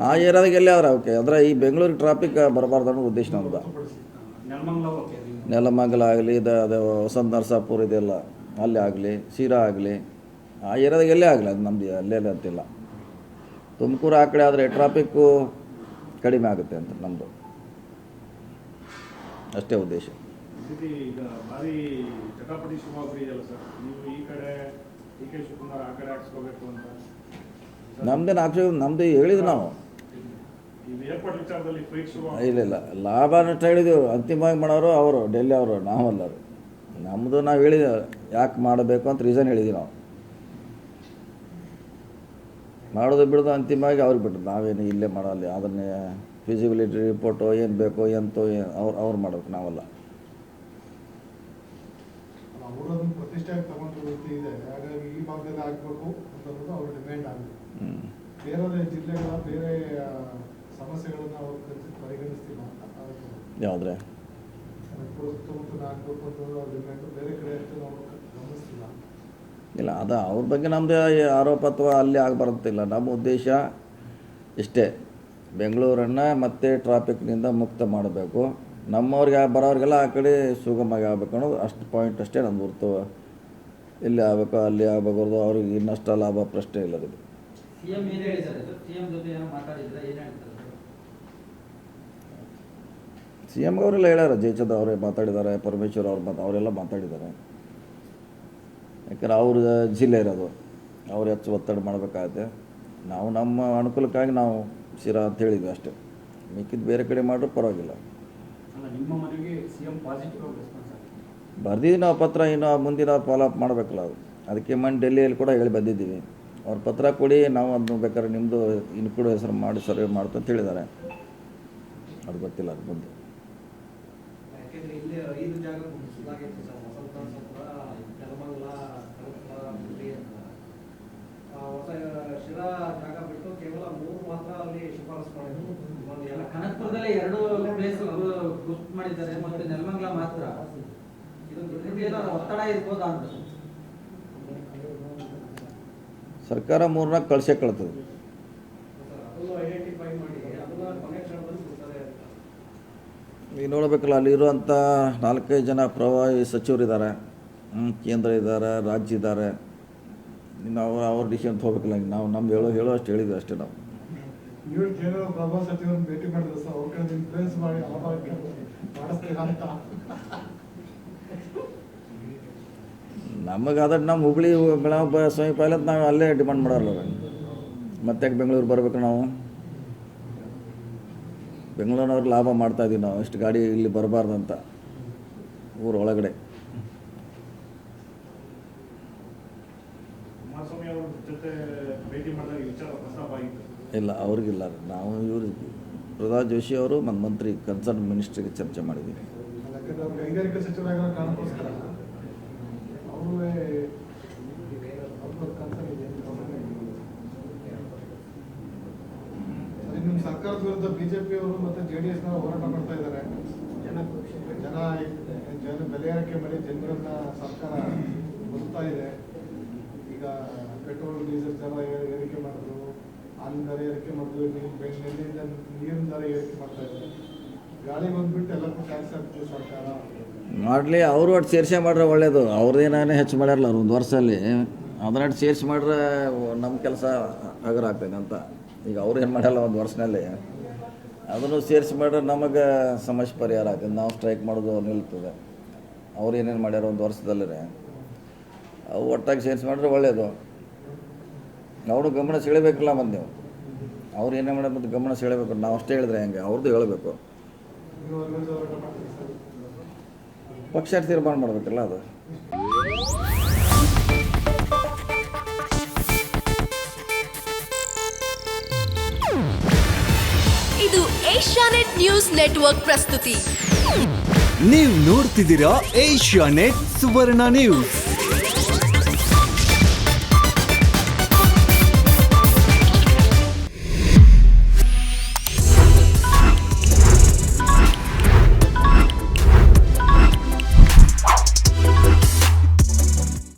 ಆ ಏರಿಯಾದಾಗ ಎಲ್ಲೇ ಆದ್ರೆ ಓಕೆ? ಅಂದ್ರೆ ಈ ಬೆಂಗಳೂರಿಗೆ ಟ್ರಾಫಿಕ್ ಬರಬಾರ್ದು ಅನ್ನೋ ಉದ್ದೇಶ ನಮ್ದು. ನೆಲಮಂಗಲ ಆಗಲಿ ಇದು ಅದು ವಸಂತ ನರಸಾಪುರ ಇದೆಲ್ಲ ಅಲ್ಲಿ ಆಗಲಿ ಶಿರಾ ಆಗಲಿ ಆ ಏರಿಯಾದಾಗ ಎಲ್ಲೇ ಆಗಲಿ ಅದು ನಮ್ದು ಅಲ್ಲೇ ಅಲ್ಲೇ ಅಂತಿಲ್ಲ. ತುಮಕೂರು ಆ ಕಡೆ ಆದರೆ ಟ್ರಾಫಿಕ್ಕು ಕಡಿಮೆ ಆಗುತ್ತೆ ಅಂತ ನಮ್ಮದು ಅಷ್ಟೇ ಉದ್ದೇಶ. ಈಗ ಭಾರಿ ಚಟಾಪಟಿ ಸರ್? ಡಿ ನಮ್ದೇನು ಆಕ್ಷೇಪ ನಮ್ದು ಹೇಳಿದ್ವಿ ನಾವು. ಇಲ್ಲ ಇಲ್ಲ. ಲಾಭ ನಷ್ಟ ಹೇಳಿದೆವು ಅಂತಿಮವಾಗಿ ಮಾಡೋರು ಅವರು, ಡೆಲ್ಲಿ ಅವರು ನಾವಲ್ಲ ನಮ್ಮದು ನಾವು ಹೇಳಿದ ಯಾಕೆ ಮಾಡಬೇಕು ಅಂತ ರೀಸನ್ ಹೇಳಿದ್ವಿ ನಾವು. ಮಾಡೋದು ಬಿಡೋದು ಅಂತಿಮವಾಗಿ ಅವ್ರಿಗೆ ಬಿಟ್ಟು ನಾವೇನು ಇಲ್ಲೇ ಮಾಡಲ್ಲ. ಅದನ್ನೇ ಫಿಸಿಬಿಲಿಟಿ ರಿಪೋರ್ಟು ಏನು ಬೇಕೋ ಎಂತೋ ಏನು ಅವ್ರು ಅವ್ರು ಮಾಡಬೇಕು, ನಾವಲ್ಲ. ಅವರನ್ನು ಪ್ರತಿಷ್ಠೆಯಾಗಿ ತಗೊಂಡು ವೃತ್ತಿ ಇದೆ. ಹಾಗಾಗಿ ಈ ಭಾಗದಲ್ಲಿ ಆಗ್ಬೇಕು ಅಂತ ಅವ್ರ ಡಿಮ್ಯಾಂಡ್ ಆಗಿದೆ. ಬೇರೆ ಜಿಲ್ಲೆಗಳ ಬೇರೆ ಸಮಸ್ಯೆಗಳನ್ನು ಅವರು ಪರಿಗಣಿಸ್ತಿಲ್ಲ ಯಾವುದ್ರೆ? ಪೂರ್ವ ಸುತ್ತಮುತ್ತ ಆಗ್ಬೇಕು ಅವ್ರ ಡಿಮ್ಯಾಂಡ್ ಬೇರೆ ಕಡೆ ಅಷ್ಟು ನಾವು ಗಮನಿಸ್ತಿಲ್ಲ. ಇಲ್ಲ ಅದು ಅವ್ರ ಬಗ್ಗೆ ನಮ್ಮದು ಆರೋಪ ಅಥವಾ ಅಲ್ಲಿ ಆಗಬಾರ್ದಿಲ್ಲ. ನಮ್ಮ ಉದ್ದೇಶ ಇಷ್ಟೇ. ಬೆಂಗಳೂರನ್ನು ಮತ್ತೆ ಟ್ರಾಫಿಕ್ನಿಂದ ಮುಕ್ತ ಮಾಡಬೇಕು. ನಮ್ಮವ್ರಿಗೆ ಬರೋರಿಗೆಲ್ಲ ಆ ಕಡೆ ಸುಗಮವಾಗಿ ಆಗ್ಬೇಕು ಅನ್ನೋದು ಅಷ್ಟು ಪಾಯಿಂಟ್ ಅಷ್ಟೇ ನಮ್ದು ಗುರುತು ಇಲ್ಲಿ ಆಗಬೇಕು ಅಲ್ಲಿ ಆಗ್ಬೇಕು ಅವ್ರಿಗೆ ಇನ್ನಷ್ಟು ಲಾಭ ಪ್ರಶ್ನೆ ಇಲ್ಲ ಅದು? ಸಿ ಎಮ್ಗೆ ಅವರೆಲ್ಲ ಹೇಳ್ಯಾರ ಜಯಚಂದ್ರ ಅವರೇ ಮಾತಾಡಿದ್ದಾರೆ ಪರಮೇಶ್ವರ್ ಅವ್ರು ಮಾತು ಅವರೆಲ್ಲ ಮಾತಾಡಿದ್ದಾರೆ. ಯಾಕಂದ್ರೆ ಅವ್ರ ಜಿಲ್ಲೆ ಇರೋದು ಅವ್ರು ಹೆಚ್ಚು ಒತ್ತಡ ಮಾಡಬೇಕಾಗತ್ತೆ. ನಾವು ನಮ್ಮ ಅನುಕೂಲಕ್ಕಾಗಿ ನಾವು ಶಿರಾ ಅಂತ ಹೇಳಿದ್ವಿ ಅಷ್ಟೇ. ಮಿಕ್ಕಿದ್ದು ಬೇರೆ ಕಡೆ ಮಾಡಿದ್ರು ಪರವಾಗಿಲ್ಲ. ಬರ್ದಿದ್ದೀವಿ ನಾವು ಪತ್ರ ಇನ್ನು ಮುಂದಿನ ಫಾಲೋಅಪ್ ಮಾಡಬೇಕಲ್ಲ ಅದು. ಅದಕ್ಕೆ ಮೊನ್ನೆ ಡೆಲ್ಲಿಯಲ್ಲಿ ಕೂಡ ಹೇಳಿ ಬಂದಿದ್ದೀವಿ. ಅವ್ರ ಪತ್ರ ಕೊಡಿ ನಾವು ಅದನ್ನು ಬೇಕಾದ್ರೆ ನಿಮ್ಮದು ಇನ್ನು ಕೂಡ ಹೆಸರು ಮಾಡಿ ಸರ್ವೆ ಮಾಡ್ತು ಅಂತ ಹೇಳಿದ್ದಾರೆ. ಅದು ಗೊತ್ತಿಲ್ಲ ಅದು ಮುಂದೆ. ಶಿರಾ ಜಾಗ ಬಿಟ್ಟು ಕೇವಲ ಮೂರು ಮಾತ್ರ ಅಲ್ಲಿ ಶಿಫಾರಸು ಮಾಡಿದ್ರು. ಇನ್ನೊಂದು ಎಲ್ಲ ಕನಕಪುರದಲ್ಲಿ ಎರಡು ಗುರ್ತು ಮಾಡಿದ್ದಾರೆ ಮತ್ತೆ ನೆಲಮಂಗಲ ಮಾತ್ರ. ಏನಾದ್ರು ಒತ್ತಡ ಇರ್ಬೋದಾ ಅಂತ. ಸರ್ಕಾರ ಮೂರ್ನಾಲ್ಕು ಕಳ್ಸೇ ಕಳ್ತದೆ. ಅದನ್ನು ಐಡೆಂಟಿಫೈ ಮಾಡಿ ಅದನ್ನ ಕೊನೆ ಕ್ಷಣದಲ್ಲಿ ಅಂತ. ಈಗ ನೋಡಬೇಕಲ್ಲ ಅಲ್ಲಿರುವಂಥ ನಾಲ್ಕೈದು ಜನ ಪ್ರವಾಹಿ ಸಚಿವರಿದ್ದಾರೆ ಇದ್ದಾರೆ ಕೇಂದ್ರ ಇದ್ದಾರೆ ರಾಜ್ಯ ಇದ್ದಾರೆ. ನಾವು ಅವ್ರ ಡಿಸಿಷನ್ ಹೋಗ್ಬೇಕಲ್ಲ ಈಗ ನಾವು ನಮ್ದು ಹೇಳೋ ಹೇಳೋ ಅಷ್ಟು ಹೇಳಿದ್ವಿ ಅಷ್ಟೇ ನಾವು. ನೀವು ಕೇಂದ್ರ ಪ್ರಭಾ ಸಚಿವರನ್ನು ಭೇಟಿ ಮಾಡಿದ್ರೆ ಸರ್ ಅವ್ರ ಕಡೆ ಇನ್ಫ್ಲೂಯೆನ್ಸ್ ಮಾಡಿ ಆ ಭಾಗಕ್ಕೆ ಮಾಡಿಸ್ತೀರಾ ಅಂತ. ನಮಗೆ ಅದ್ರ ನಮ್ಮ ಹುಬ್ಳಿ ಬೆಳಗಾವಿ ಸಮೀಪ ಇಲ್ಲ ನಾವು ಅಲ್ಲೇ ಡಿಮಾಂಡ್ ಮಾಡಲ್ಲ ಮತ್ತೆ ಯಾಕೆ ಬೆಂಗಳೂರು ಬರಬೇಕು ನಾವು? ಬೆಂಗಳೂರಿನವ್ರು ಲಾಭ ಮಾಡ್ತಾ ಇದೀವಿ ನಾವು ಇಷ್ಟು ಗಾಡಿ ಇಲ್ಲಿ ಬರಬಾರ್ದಂತ ಊರ ಒಳಗಡೆ. ಕುಮಾರಸ್ವಾಮಿ ಅವ್ರ ಜೊತೆ ಭೇಟಿ ಮಾಡಿದಾಗ ವಿಚಾರ ಪ್ರಸ್ತಾಪ ಆಗಿತ್ತು. ಇಲ್ಲ, ಅವ್ರಿಗಿಲ್ಲ. ನಾವು ಇವ್ರಿಗೆ ಪ್ರಹ್ಲಾದ್ ಜೋಶಿ ಅವರು ಮತ್ತು ಮಂತ್ರಿ ಕನ್ಸರ್ನ್ ಮಿನಿಸ್ಟ್ರಿಗೆ ಚರ್ಚೆ ಮಾಡಿದ್ದೀವಿ. ಸರ್ಕಾರದ ವಿರುದ್ಧ ಬಿಜೆಪಿ ಅವರು ಮತ್ತೆ ಜೆ ಡಿ ಎಸ್ನ ಹೋರಾಟ ಮಾಡ್ತಾ ಇದ್ದಾರೆ ಜನ ಜನ ಜನ ಬೆಲೆ ಏರಿಕೆ ಮಾಡಿ ಜನರನ್ನ ಸರ್ಕಾರ ಒತ್ತಾ ಇದೆ ಈಗ ಪೆಟ್ರೋಲ್ ಡೀಸೆಲ್ ಏ- ಏರಿಕೆ ಮಾಡಿದ್ರು. ಹಾಲಿನ ದರ ಏರಿಕೆ ಮಾಡ್ತೀವಿ ನೀರಿನ ದರ ಮಾಡ್ತಾ ಇದ್ದಾರೆ ಗಾಳಿ ಬಂದ್ಬಿಟ್ಟು ಎಲ್ಲಕ್ಕೂ ಟ್ಯಾಕ್ಸ್ ಹಾಕ್ತೀವಿ ಸರ್ಕಾರ. ಮಾಡಲಿ, ಅವರು ಒಟ್ಟು ಸೇರಿಸೇ ಮಾಡ್ರೆ ಒಳ್ಳೇದು. ಅವ್ರದ್ದೇನೇ ಹೆಚ್ಚು ಮಾಡ್ಯಾರಲ್ಲ ಅವ್ರು ಒಂದು ವರ್ಷದಲ್ಲಿ. ಅದನ್ನಟ್ಟು ಸೇರಿಸಿ ಮಾಡ್ರೆ ನಮ್ಮ ಕೆಲಸ ಹಗರ ಅಂತ ಈಗ ಅವ್ರು ಏನು ಮಾಡಲ್ಲ ಒಂದು ವರ್ಷದಲ್ಲಿ. ಅದನ್ನು ಸೇರಿಸಿ ಮಾಡ್ರೆ ನಮಗೆ ಸಮಸ್ಯೆ ಪರಿಹಾರ ಆಗ್ತದೆ. ನಾವು ಸ್ಟ್ರೈಕ್ ಮಾಡೋದು ನಿಲ್ತದೆ. ಅವ್ರು ಏನೇನು ಮಾಡ್ಯಾರ ಒಂದು ವರ್ಷದಲ್ಲಿ ಅವು ಒಟ್ಟಾಗಿ ಸೇರಿಸಿ ಮಾಡಿದ್ರೆ ಒಳ್ಳೆಯದು ಅವನು ಗಮನ ಸೆಳಿಬೇಕಲ್ಲ ಮತ್ತು ನೀವು. ಅವ್ರು ಏನೇ ಮಾಡೋದು ಮತ್ತು ಗಮನ ಸೆಳೆಯಬೇಕು ನಾವು ಅಷ್ಟೇ ಹೇಳಿದ್ರೆ ಹೆಂಗೆ? ಅವ್ರದ್ದು ಹೇಳಬೇಕು. ಪಕ್ಷ ತೀರ್ಮಾನ ಮಾಡಬೇಕಲ್ಲ ಅದು? ಇದು ಏಷ್ಯಾನೆಟ್ ನ್ಯೂಸ್ ನೆಟ್ವರ್ಕ್ ಪ್ರಸ್ತುತಿ. ನೀವು ನೋಡ್ತಿದ್ದೀರಾ ಏಷ್ಯಾ ನೆಟ್ ಸುವರ್ಣ ನ್ಯೂಸ್.